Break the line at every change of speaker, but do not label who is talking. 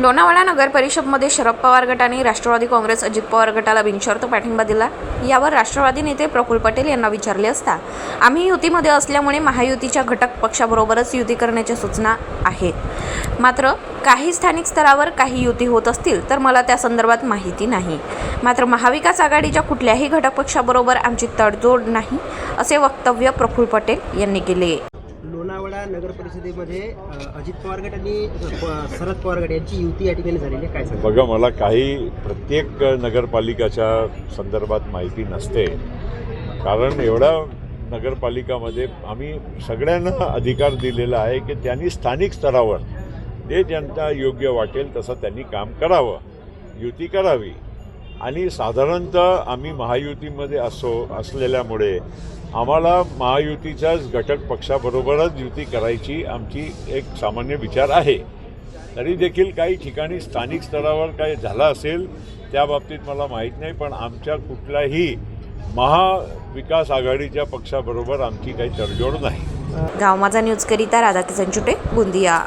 लोणावळा नगर परिषदमध्ये शरद पवार गटाने राष्ट्रवादी काँग्रेस अजित पवार गटाला बिनशर्त पाठिंबा दिला. यावर राष्ट्रवादी नेते प्रफुल पटेल यांना विचारले असता आम्ही युतीमध्ये असल्यामुळे महायुतीच्या घटक पक्षाबरोबरच युती करण्याच्या सूचना आहेत. मात्र काही स्थानिक स्तरावर काही युती होत असतील तर मला त्या संदर्भात माहिती नाही. मात्र महाविकास आघाडीच्या कुठल्याही घटक पक्षाबरोबर आमची तडजोड नाही असे वक्तव्य प्रफुल्ल पटेल यांनी केले.
नगर परिषदेमध्ये अजित पवार गट आणि शरद पवार गट यांची युती या ठिकाणी झालेली काय
बघा मला काही प्रत्येक नगरपालिकाच्या संदर्भात माहिती नसते. कारण एवढ्या नगरपालिकामध्ये आम्ही सगळ्यांना अधिकार दिलेला आहे की त्यांनी स्थानिक स्तरावर जे ज्यांना योग्य वाटेल तसं त्यांनी काम करावं युती करावी. आणि साधारणतः आम्ही महायुतीमध्ये असो असलेल्यामुळे आम्हाला महायुतीच्याच घटक पक्षाबरोबरच युती करायची आमची एक सामान्य विचार आहे. तरी देखील काही ठिकाणी स्थानिक स्तरावर काय झालं असेल त्या बाबतीत मला माहीत नाही पण आमच्या कुठल्याही महाविकास आघाडीच्या पक्षाबरोबर आमची काही तडजोड नाही.
गाव माझा न्यूजकरिता राधाकिशन चुटे गोंदिया